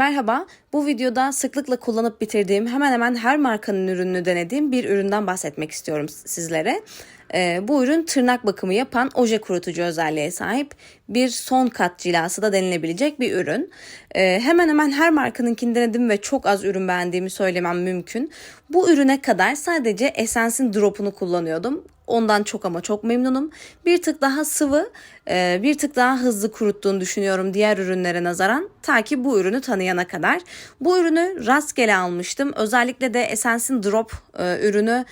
Merhaba, bu videoda sıklıkla kullanıp bitirdiğim hemen hemen her markanın ürününü denediğim bir üründen bahsetmek istiyorum sizlere. Ee, bu ürün tırnak bakımı yapan oje kurutucu özelliğe sahip bir son kat cilası da denilebilecek bir ürün. Ee, hemen hemen her markanınkini denedim ve çok az ürün beğendiğimi söylemem mümkün. Bu ürüne kadar sadece Essence'in drop'unu kullanıyordum. Ondan çok ama çok memnunum. Bir tık daha sıvı, e, bir tık daha hızlı kuruttuğunu düşünüyorum diğer ürünlere nazaran. Ta ki bu ürünü tanıyana kadar. Bu ürünü rastgele almıştım. Özellikle de Essence'in Drop e, ürünü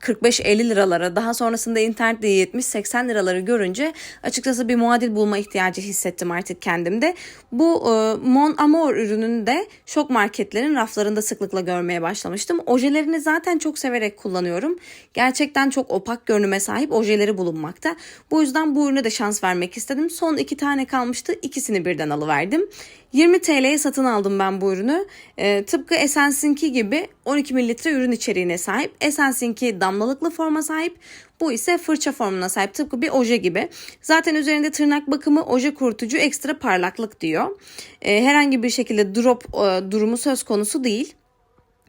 45-50 liralara daha sonrasında internette 70-80 liraları görünce açıkçası bir muadil bulma ihtiyacı hissettim artık kendimde. Bu e, Mon Amour ürününü de şok marketlerin raflarında sıklıkla görmeye başlamıştım. Ojelerini zaten çok severek kullanıyorum. Gerçekten çok opak görünüme sahip ojeleri bulunmakta. Bu yüzden bu ürüne de şans vermek istedim. Son iki tane kalmıştı. İkisini birden alıverdim. 20 TL'ye satın aldım ben bu ürünü. E, tıpkı Essence'inki gibi 12 mililitre ürün içeriğine sahip. Essence'inki damlalıklı forma sahip. Bu ise fırça formuna sahip tıpkı bir oje gibi. Zaten üzerinde tırnak bakımı, oje kurutucu, ekstra parlaklık diyor. E, herhangi bir şekilde drop e, durumu söz konusu değil.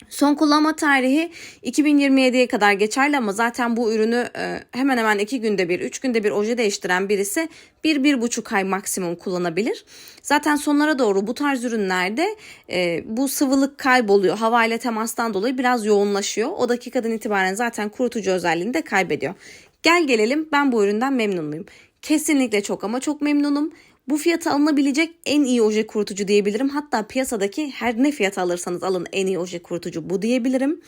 Son kullanma tarihi 2027'ye kadar geçerli ama zaten bu ürünü e, hemen hemen 2 günde bir, 3 günde bir oje değiştiren birisi 1-1,5 ay maksimum kullanabilir. Zaten sonlara doğru bu tarz ürünlerde e, bu sıvılık kayboluyor. Hava ile temastan dolayı biraz yoğunlaşıyor. O dakikadan itibaren zaten kurutucu özelliğini de kaybediyor. Gel gelelim ben bu üründen memnun muyum? Kesinlikle çok ama çok memnunum. Bu fiyata alınabilecek en iyi oje kurutucu diyebilirim. Hatta piyasadaki her ne fiyata alırsanız alın en iyi oje kurutucu bu diyebilirim.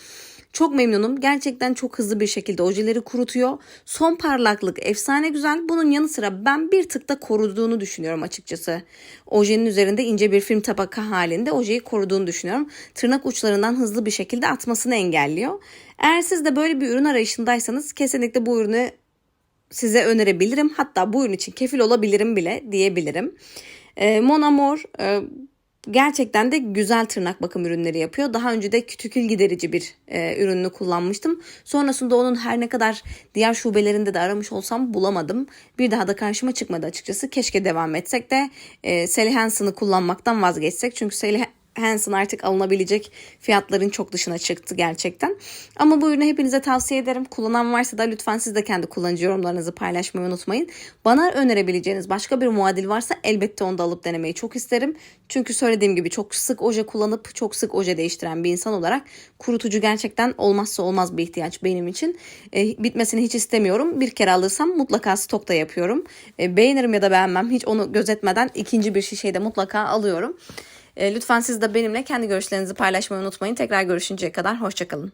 Çok memnunum. Gerçekten çok hızlı bir şekilde ojeleri kurutuyor. Son parlaklık efsane güzel. Bunun yanı sıra ben bir tık da koruduğunu düşünüyorum açıkçası. Ojenin üzerinde ince bir film tabaka halinde ojeyi koruduğunu düşünüyorum. Tırnak uçlarından hızlı bir şekilde atmasını engelliyor. Eğer siz de böyle bir ürün arayışındaysanız kesinlikle bu ürünü size önerebilirim. Hatta bu ürün için kefil olabilirim bile diyebilirim. E, Mon Amour e, gerçekten de güzel tırnak bakım ürünleri yapıyor. Daha önce de kütükül giderici bir e, ürününü kullanmıştım. Sonrasında onun her ne kadar diğer şubelerinde de aramış olsam bulamadım. Bir daha da karşıma çıkmadı açıkçası. Keşke devam etsek de e, Sally Hansen'ı kullanmaktan vazgeçsek. Çünkü Sally Hansen artık alınabilecek fiyatların çok dışına çıktı gerçekten. Ama bu ürünü hepinize tavsiye ederim. Kullanan varsa da lütfen siz de kendi kullanıcı yorumlarınızı paylaşmayı unutmayın. Bana önerebileceğiniz başka bir muadil varsa elbette onu da alıp denemeyi çok isterim. Çünkü söylediğim gibi çok sık oje kullanıp çok sık oje değiştiren bir insan olarak kurutucu gerçekten olmazsa olmaz bir ihtiyaç benim için. E, bitmesini hiç istemiyorum. Bir kere alırsam mutlaka stokta yapıyorum. E, beğenirim ya da beğenmem hiç onu gözetmeden ikinci bir şişeyi de mutlaka alıyorum. E, lütfen siz de benimle kendi görüşlerinizi paylaşmayı unutmayın. Tekrar görüşünceye kadar hoşçakalın.